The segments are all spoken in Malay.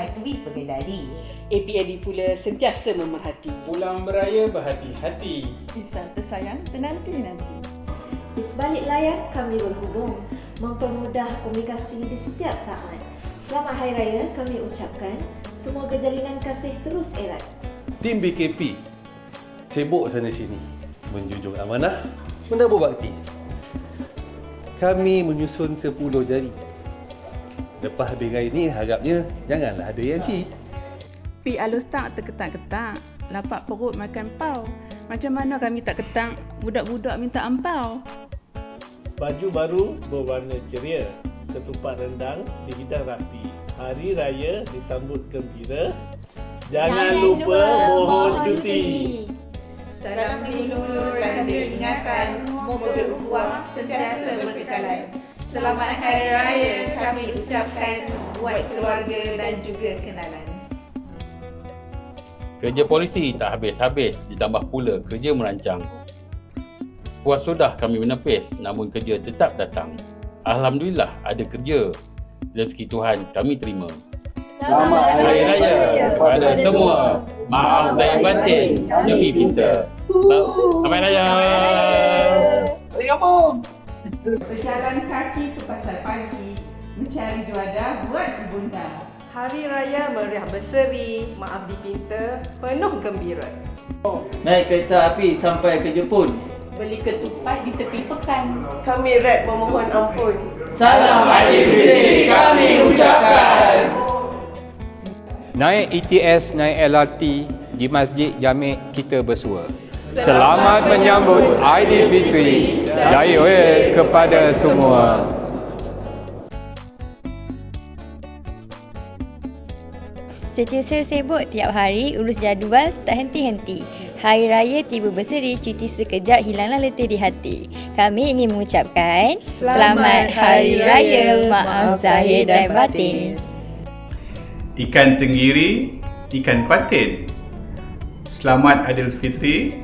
hati pengendali. APLD pula sentiasa memerhati. Pulang beraya berhati-hati. Kisah tersayang tenanti-nanti. Di sebalik layar kami berhubung, mempermudah komunikasi di setiap saat. Selamat Hari Raya kami ucapkan, semoga jalinan kasih terus erat. Tim BKP sibuk sana sini menjunjung amanah, menabur bakti. Kami menyusun 10 jari. Lepas habis raya ni harapnya janganlah ada MC. Pi alus tak terketak-ketak. Lapak perut makan pau. Macam mana kami tak ketang budak-budak minta ampau? Baju baru berwarna ceria, ketupat rendang dihidang rapi. Hari raya disambut gembira. Jangan, lupa mohon cuti. Salam dilulur tanda ingatan, moga berbuah sentiasa berkekalan. Selamat Hari Raya kami ucapkan buat keluarga dan juga kenalan. Kerja polisi tak habis-habis ditambah pula kerja merancang. Puas sudah kami menepis namun kerja tetap datang. Alhamdulillah ada kerja. Rezeki Tuhan kami terima. Selamat Hari Raya kepada semua. Maaf saya batin demi kita. Selamat Hari Raya. Berjalan kaki ke pasar pagi, mencari juadah buat ibunda. Hari Raya meriah berseri, maaf dipinta, penuh gembira. Naik kereta api sampai ke Jepun. Beli ketupat di tepi pekan. Kami rap memohon ampun. Salam Aidilfitri kami ucapkan. Naik ETS, naik LRT di Masjid Jamik kita bersua. Selamat menyambut Aidilfitri. Jaya kepada semua. Setiausaha sibuk tiap hari urus jadual tak henti-henti. Hari Raya tiba berseri, cuti sekejap hilanglah letih di hati. Kami ingin mengucapkan Selamat Hari Raya, maaf zahir dan batin. Ikan tenggiri, ikan patin. Selamat Aidilfitri,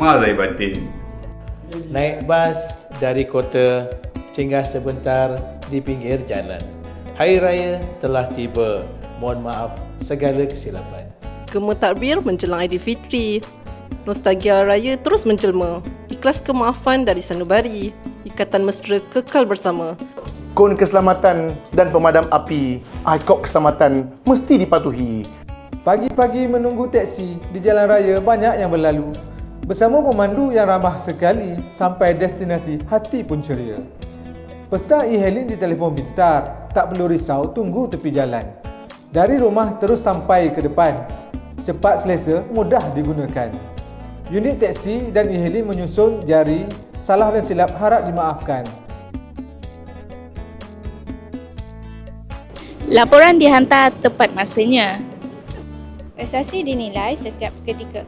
maaf zahir batin. Naik bas dari kota, singgah sebentar di pinggir jalan. Hari Raya telah tiba. Mohon maaf segala kesilapan. Gema takbir menjelang Aidilfitri. Nostalgia raya terus menjelma. Ikhlas kemaafan dari sanubari. Ikatan mesra kekal bersama. Kon keselamatan dan pemadam api, ikot keselamatan mesti dipatuhi. Pagi-pagi menunggu teksi di jalan raya banyak yang berlalu. Bersama pemandu yang ramah sekali, sampai destinasi hati pun ceria. Pesan e-hailing di telefon pintar, tak perlu risau tunggu tepi jalan. Dari rumah terus sampai ke depan. Cepat selesa, mudah digunakan. Unit teksi dan e-hailing menyusun jari, salah dan silap harap dimaafkan. Laporan dihantar tepat masanya. Prestasi dinilai setiap ketika.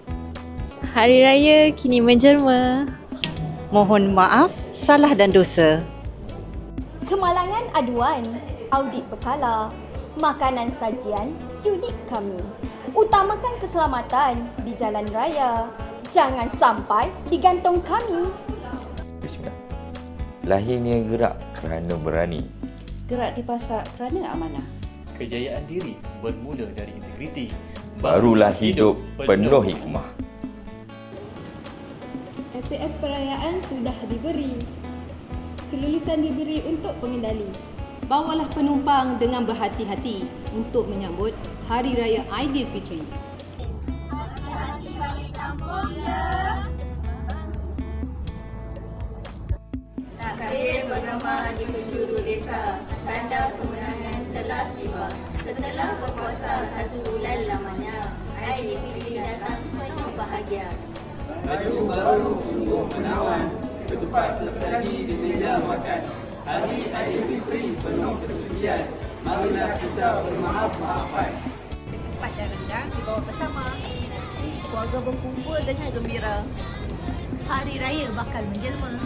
Hari Raya kini menjelma. Mohon maaf salah dan dosa. Kemalangan aduan, audit berkala, makanan sajian unik kami. Utamakan keselamatan di jalan raya. Jangan sampai digantung kami. Bismillah. Lahirnya gerak kerana berani. Gerak di pasar kerana amanah. Kejayaan diri bermula dari integriti. Barulah hidup penuh hikmah. SPS perayaan sudah diberi. Kelulusan diberi untuk pengendali. Bawalah penumpang dengan berhati-hati untuk menyambut Hari Raya Aidilfitri. Takbir bergema di penjuru desa, tanda kemenangan telah tiba. Setelah berpuasa satu bulan lamanya, Aidilfitri datang penuh bahagia. Baju baru sungguh menawan, ketupat tersaji di meja makan. Hari Aidilfitri penuh kesucian, marilah kita bermaaf-maafan. Ketupat dan rendang dibawa bersama. Keluarga berkumpul dengan gembira. Hari Raya bakal menjelma.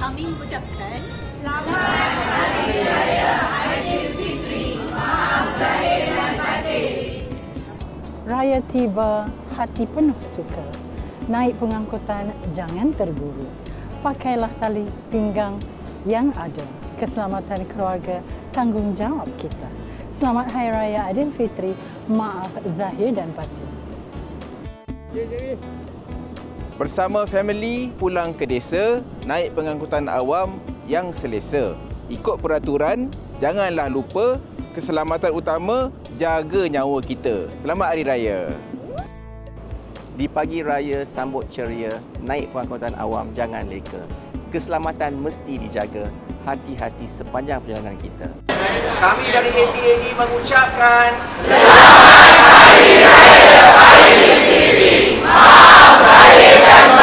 Kami mengucapkan Selamat Hari Raya Aidilfitri. Maaf zahir dan batin. Raya tiba, hati penuh suka. Naik pengangkutan, jangan terburu. Pakailah tali pinggang yang ada. Keselamatan keluarga, tanggungjawab kita. Selamat Hari Raya Aidilfitri. Maaf zahir dan batin. Bersama family pulang ke desa, naik pengangkutan awam yang selesa. Ikut peraturan, janganlah lupa keselamatan utama, jaga nyawa kita. Selamat Hari Raya. Di pagi raya sambut ceria, naik pengangkutan awam jangan leka keselamatan mesti dijaga. Hati-hati sepanjang perjalanan kita. Kami dari APAD mengucapkan Selamat Hari Raya Aidilfitri. Maaf lahir dan